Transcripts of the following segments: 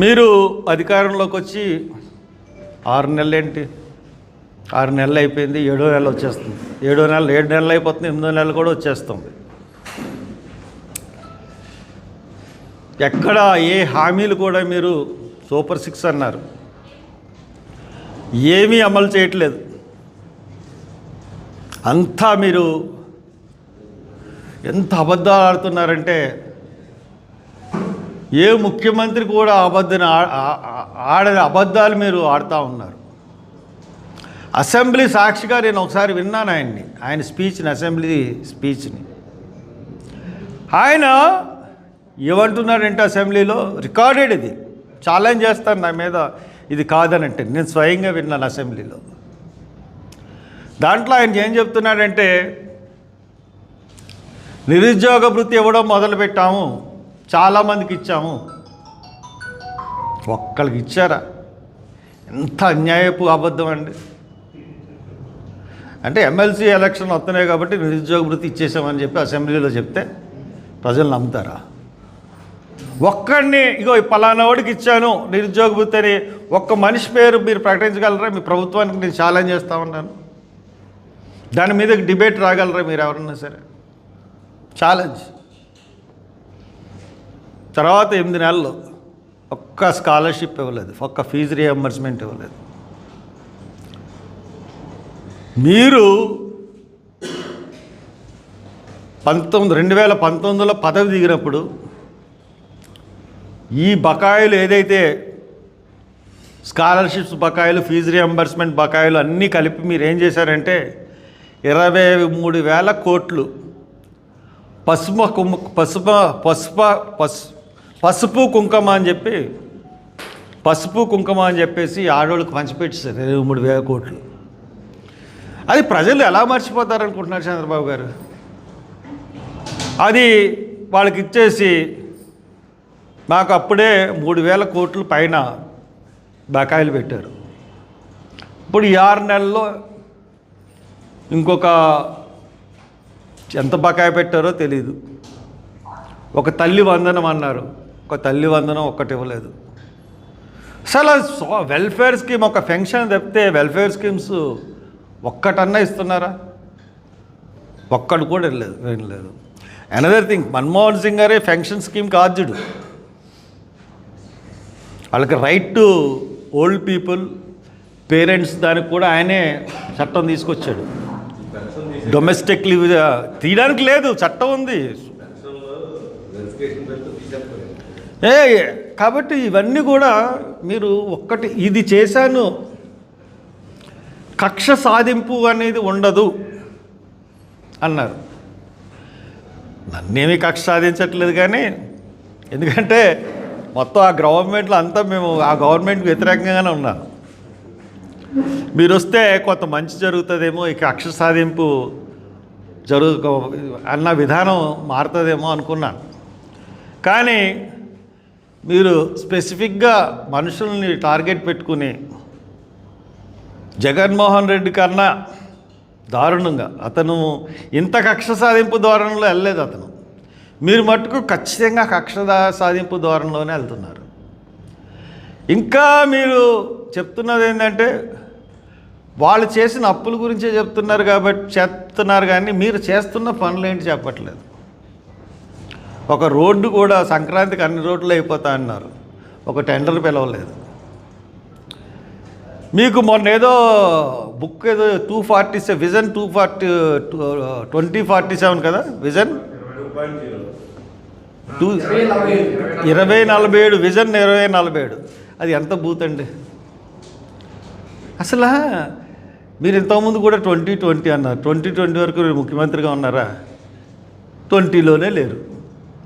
మీరు అధికారంలోకి వచ్చి ఆరు నెలలు ఏంటి ఆరు నెలలు అయిపోయింది ఏడో నెల వచ్చేస్తుంది. ఏడో నెల ఏడు నెలలు అయిపోతుంది ఎనిమిదో నెలలు కూడా వచ్చేస్తుంది. ఎక్కడ ఏ హామీలు కూడా మీరు సూపర్ సిక్స్ అన్నారు. ఏమీ అమలు చేయట్లేదు. అంతా మీరు ఎంత అబద్ధాలు ఆడుతున్నారంటే ఏ ముఖ్యమంత్రి కూడా అబద్ధం ఆడని అబద్ధాలు మీరు ఆడుతూ ఉన్నారు. అసెంబ్లీ సాక్షిగా నేను ఒకసారి విన్నాను ఆయన్ని. ఆయన స్పీచ్ని అసెంబ్లీ స్పీచ్ని. ఆయన ఏమంటున్నాడంటే అసెంబ్లీలో రికార్డెడ్ ఇది. ఛాలెంజ్ చేస్తాను నా మీద ఇది కాదనంటే నేను స్వయంగా విన్నాను అసెంబ్లీలో. దాంట్లో ఆయన ఏం చెప్తున్నాడంటే నిరుద్యోగ వృత్తి ఇవ్వడం మొదలుపెట్టాము. చాలామందికి ఇచ్చాము. ఒక్కరికి ఇచ్చారా? ఎంత అన్యాయపు అబద్ధం అండి. అంటే ఎమ్మెల్సీ ఎలక్షన్ వస్తున్నాయి కాబట్టి నిరుద్యోగ వృత్తి ఇచ్చేసామని చెప్పి అసెంబ్లీలో చెప్తే ప్రజలు నమ్ముతారా? ఒక్కడిని ఇగో ఈ పలానా వాడికి ఇచ్చాను నిరుద్యోగ వృత్తి అని ఒక్క మనిషి పేరు మీరు ప్రకటించగలరా? మీ ప్రభుత్వానికి నేను ఛాలెంజ్ చేస్తా ఉన్నాను. దాని మీద డిబేట్ రాగలరా మీరు ఎవరన్నా సరే? ఛాలెంజ్. తర్వాత ఎనిమిది నెలలు ఒక్క స్కాలర్షిప్ ఇవ్వలేదు ఒక్క ఫీజు రియంబర్స్మెంట్ ఇవ్వలేదు. మీరు పంతొమ్మిది రెండు వేల పంతొమ్మిదిలో పదవి దిగినప్పుడు ఈ బకాయిలు ఏదైతే స్కాలర్షిప్స్ బకాయిలు ఫీజు రియంబర్స్మెంట్ బకాయిలు అన్నీ కలిపి మీరు ఏం చేశారంటే ఇరవై మూడు వేల కోట్లు పసుపు కుమ్మ పసుపు పసుపు పసు పసుపు కుంకుమ అని చెప్పి పసుపు కుంకుమ అని చెప్పేసి ఆడోళ్ళకి పంచిపెట్టేశారు ఇరవై మూడు వేల కోట్లు. అది ప్రజలు ఎలా మర్చిపోతారు అనుకుంటున్నారు చంద్రబాబు గారు? అది వాళ్ళకి ఇచ్చేసి మాకు అప్పుడే మూడు వేల కోట్లు పైన బకాయిలు పెట్టారు. ఇప్పుడు ఈ ఆరు నెలల్లో ఇంకొక ఎంత బకాయి పెట్టారో తెలీదు. ఒక తల్లి వందనం అన్నారు. ఒక తల్లి వందనం ఒక్కటి ఇవ్వలేదు. అసలు వెల్ఫేర్ స్కీమ్ ఒక ఫెన్షన్ తప్పితే వెల్ఫేర్ స్కీమ్స్ ఒక్కటన్నా ఇస్తున్నారా? ఒక్కడు కూడా వెళ్ళలేదు వెళ్ళలేదు అనదర్ థింగ్ మన్మోహన్ సింగ్ గారే ఫెన్షన్ స్కీమ్ కాద్యుడు వాళ్ళకి right to old people parents దానికి కూడా ఆయనే చట్టం తీసుకొచ్చాడు. డొమెస్టిక్ లీవ్ తీయడానికి లేదు చట్టం ఉంది. ఏ కాబట్టి ఇవన్నీ కూడా మీరు ఒక్కటి ఇది చేశాను. కక్ష సాధింపు అనేది ఉండదు అన్నారు. నన్నేమీ కక్ష సాధించట్లేదు కానీ ఎందుకంటే మొత్తం ఆ గవర్నమెంట్లో అంతా మేము ఆ గవర్నమెంట్కి వ్యతిరేకంగానే ఉన్నాం. మీరు వస్తే కొంత మంచి జరుగుతుందేమో ఇక కక్ష సాధింపు జరుగు అన్న విధానం మారుతుందేమో అనుకున్నాను. కానీ మీరు స్పెసిఫిక్గా మనుషుల్ని టార్గెట్ పెట్టుకుని జగన్మోహన్ రెడ్డి కన్నా దారుణంగా అతను ఇంత కక్ష సాధింపు ధోరణిలో వెళ్ళలేదు అతను. మీరు మట్టుకు ఖచ్చితంగా కక్ష దా- సాధింపు ధోరణిలోనే వెళ్తున్నారు. ఇంకా మీరు చెప్తున్నది ఏంటంటే వాళ్ళు చేసిన అప్పుల గురించే చెప్తున్నారు కాబట్టి చెప్తున్నారు కానీ మీరు చేస్తున్న పనులు ఏంటి చెప్పట్లేదు. ఒక రోడ్డు కూడా సంక్రాంతికి అన్ని రోడ్లు అయిపోతా అన్నారు. ఒక టెండర్ పిలవలేదు. మీకు మొన్న ఏదో బుక్ ఏదో two forty seven vision two forty twenty forty seven కదా? విజన్? టూ ఇరవై నలభై ఏడు విజన్ ఇరవై నలభై ఏడు. అది ఎంత బూత్ అండి? అసలు మీరు ఇంతకుముందు కూడా ట్వంటీ ట్వంటీ అన్నారు. ట్వంటీ ట్వంటీ వరకు ముఖ్యమంత్రిగా ఉన్నారా? ట్వంటీలోనే లేరు.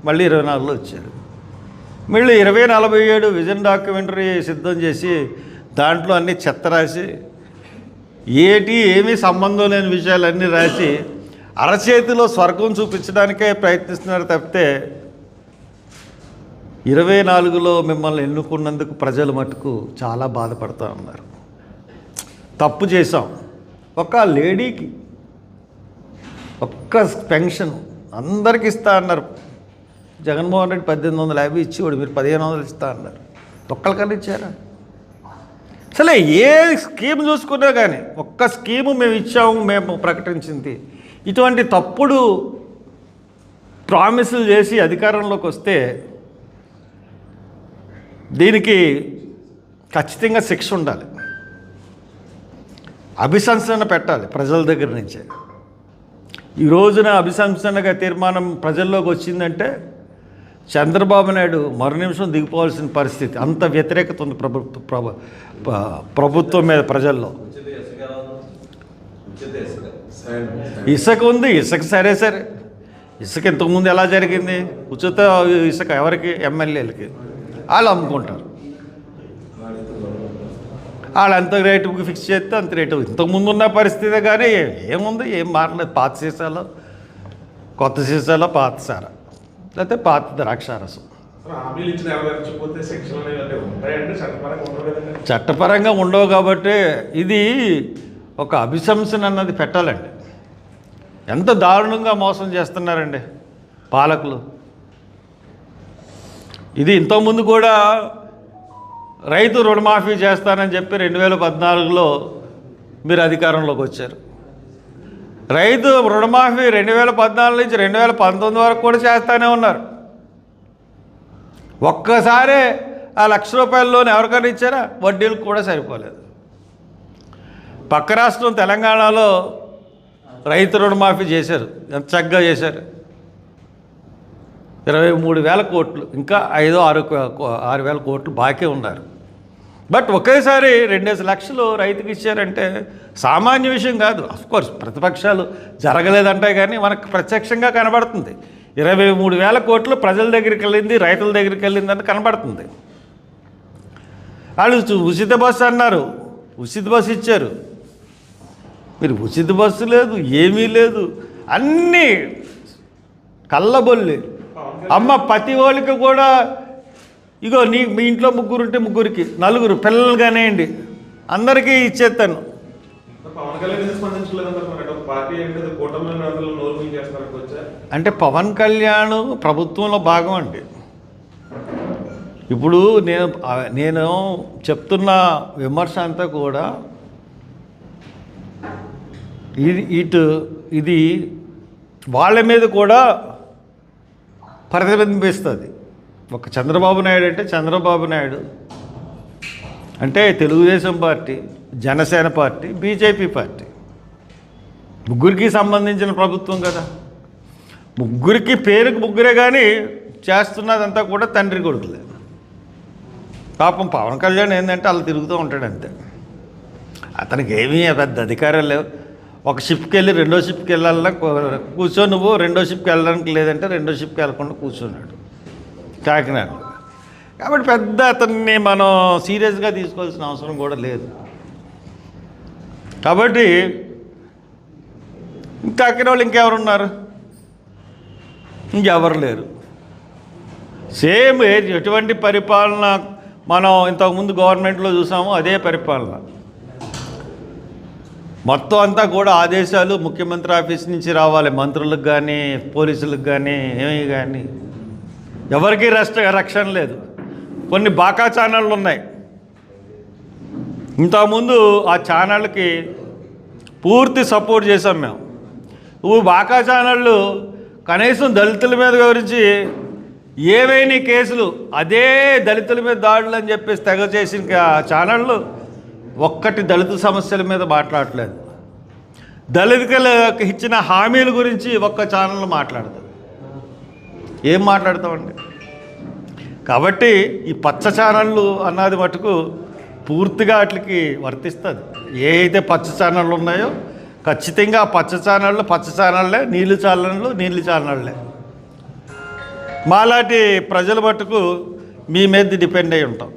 మళ్ళీ ఇరవై నాలుగులో వచ్చారు. మళ్ళీ ఇరవై నలభై ఏడు విజన్ డాక్యుమెంటరీ సిద్ధం చేసి దాంట్లో అన్ని చెత్త రాసి ఏటి ఏమీ సంబంధం లేని విషయాలన్నీ రాసి అరచేతిలో స్వర్గం చూపించడానికే ప్రయత్నిస్తున్నారు తప్పితే ఇరవై నాలుగులో మిమ్మల్ని ఎన్నుకున్నందుకు ప్రజలు మటుకు చాలా బాధపడుతూ ఉన్నారు. తప్పు చేశాం. ఒక లేడీకి ఒక్క పెన్షన్ అందరికి ఇస్తా అన్నారు. జగన్మోహన్ రెడ్డి పద్దెనిమిది వందల యాభై ఇచ్చేవాడు మీరు పదిహేను వందలు ఇస్తా అన్నారు. ఒక్కళ్ళకన్నా ఇచ్చారా? అసలు ఏ స్కీమ్ చూసుకున్నా కానీ ఒక్క స్కీము మేము ఇచ్చాము మేము ప్రకటించింది. ఇటువంటి తప్పుడు ప్రామిసులు చేసి అధికారంలోకి వస్తే దీనికి ఖచ్చితంగా శిక్ష ఉండాలి. అభిశంసన పెట్టాలి ప్రజల దగ్గర నుంచే. ఈ రోజున అభిశంసనగా తీర్మానం ప్రజల్లోకి వచ్చిందంటే చంద్రబాబు నాయుడు మరు నిమిషం దిగిపోవాల్సిన పరిస్థితి. అంత వ్యతిరేకత ఉంది ప్రభుత్వ ప్రభు ప్రభుత్వం మీద ప్రజల్లో. ఇసుక ఉంది? ఇసుక సరే సరే. ఇసుక ఇంతకుముందు ఎలా జరిగింది? ఉచిత ఇసుక ఎవరికి? ఎమ్మెల్యేలకి. వాళ్ళు అమ్ముకుంటారు. వాళ్ళు ఎంత రేటు ఫిక్స్ చేస్తే అంత రేటు. ఇంతకుముందు ఉన్న పరిస్థితి కానీ ఏముంది? ఏం మారలేదు. పాత సీసాలో కొత్త సీసాలో పాత సారా. లేకపోతే పాత ద్రాక్షారసం. చట్టపరంగా ఉండవు కాబట్టి ఇది ఒక అభిశంసన అన్నది పెట్టాలండి. ఎంత దారుణంగా మోసం చేస్తున్నారండి పాలకులు. ఇది ఇంతకుముందు కూడా రైతు రుణమాఫీ చేస్తానని చెప్పి రెండు వేల పద్నాలుగులో మీరు అధికారంలోకి వచ్చారు. రైతు రుణమాఫీ రెండు వేల పద్నాలుగు నుంచి రెండు వేల పంతొమ్మిది వరకు కూడా చేస్తూనే ఉన్నారు. ఒక్కసారే ఆ లక్ష రూపాయల లోన్ ఎవరికైనా ఇచ్చారా? వడ్డీలు కూడా సరిపోలేదు. పక్క రాష్ట్రం తెలంగాణలో రైతు రుణమాఫీ చేశారు. ఎంత చక్కగా చేశారు. ఇరవై మూడు వేల కోట్లు ఇంకా ఐదో ఆరు కో- ఆరు వేల కోట్లు బాకీ ఉన్నారు. బట్ ఒకేసారి రెండేసి లక్షలు రైతుకి ఇచ్చారంటే సామాన్య విషయం కాదు. అఫ్కోర్స్ ప్రతిపక్షాలు జరగలేదంటే కానీ మనకు ప్రత్యక్షంగా కనబడుతుంది. ఇరవై మూడు వేల కోట్లు ప్రజల దగ్గరికి వెళ్ళింది రైతుల దగ్గరికి వెళ్ళింది అని కనబడుతుంది. వాళ్ళు ఉచిత బస్సు అన్నారు. ఉచిత బస్సు ఇచ్చారు. మీరు ఉచిత బస్సు లేదు ఏమీ లేదు. అన్నీ కళ్ళబొల్లి. అమ్మ ప్రతి వాళ్ళకి కూడా ఇగో నీ మీ ఇంట్లో ముగ్గురు ఉంటే ముగ్గురికి నలుగురు పిల్లలు కానివ్వండి అందరికీ ఇచ్చేస్తాను. అంటే పవన్ కళ్యాణ్ ప్రభుత్వంలో భాగం అండి. ఇప్పుడు నేను నేను చెప్తున్న విమర్శ అంతా కూడా ఇది ఇటు ఇది వాళ్ళ మీద కూడా ప్రతిబింబిస్తుంది. ఒక చంద్రబాబు నాయుడు అంటే చంద్రబాబు నాయుడు. అంటే Telugu Desam party Janasena party BJP party. ముగ్గురికి సంబంధించిన ప్రభుత్వం కదా. ముగ్గురికి పేరుకి ముగ్గురే కానీ చేస్తున్నదంతా కూడా తండ్రి కొడుకులే. పాపం పవన్ కళ్యాణ్ ఏంటంటే అలా తిరుగుతూ ఉంటాడు అంతే అతనికి ఏమీ పెద్ద అధికారం లేవు. ఒక షిప్కి వెళ్ళి రెండో షిప్కి వెళ్ళాలన్నా కూర్చో నువ్వు రెండో షిప్కి వెళ్ళడానికి లేదంటే రెండో షిప్కి వెళ్ళకుండా కూర్చున్నాడు. కాకినాడలో కాబట్టి పెద్ద అతన్ని మనం సీరియస్గా తీసుకోవాల్సిన అవసరం కూడా లేదు. కాబట్టి ఇంకా వాళ్ళు ఇంకెవరున్నారు? ఇంకెవరు లేరు. సేమ్ ఎటువంటి పరిపాలన మనం ఇంతకుముందు గవర్నమెంట్లో చూసామో అదే పరిపాలన. మొత్తం అంతా కూడా ఆదేశాలు ముఖ్యమంత్రి ఆఫీస్ నుంచి రావాలి. మంత్రులకు కానీ పోలీసులకు కానీ ఏమీ కానీ ఎవరికీ రక్ష రక్షణ లేదు. కొన్ని బాకా ఛానళ్ళు ఉన్నాయి. ఇంతకుముందు ఆ ఛానళ్ళకి పూర్తి సపోర్ట్ చేసాం మేము. ఇప్పుడు బాకా ఛానళ్ళు కనీసం దళితుల మీద గురించి ఏవైనా కేసులు అదే దళితుల మీద దాడులు అని చెప్పేసి తెగ చేసిన ఛానళ్ళు ఒక్కటి దళిత సమస్యల మీద మాట్లాడలేదు దళితులకు ఇచ్చిన హామీల గురించి ఒక్క ఛానల్ మాట్లాడదు. ఏం మాట్లాడతామండి? కాబట్టి ఈ పచ్చ ఛానళ్ళు అన్నది మటుకు పూర్తిగా వాటికి వర్తిస్తుంది. ఏ అయితే పచ్చ ఛానళ్ళు ఉన్నాయో ఖచ్చితంగా ఆ పచ్చ ఛానళ్ళు పచ్చ ఛానళ్ళే నీళ్ళు ఛానళ్ళు నీళ్ళు ఛానళ్ళే మాలాంటి ప్రజల మటుకు మీ మీద డిపెండ్ అయి ఉంటాం.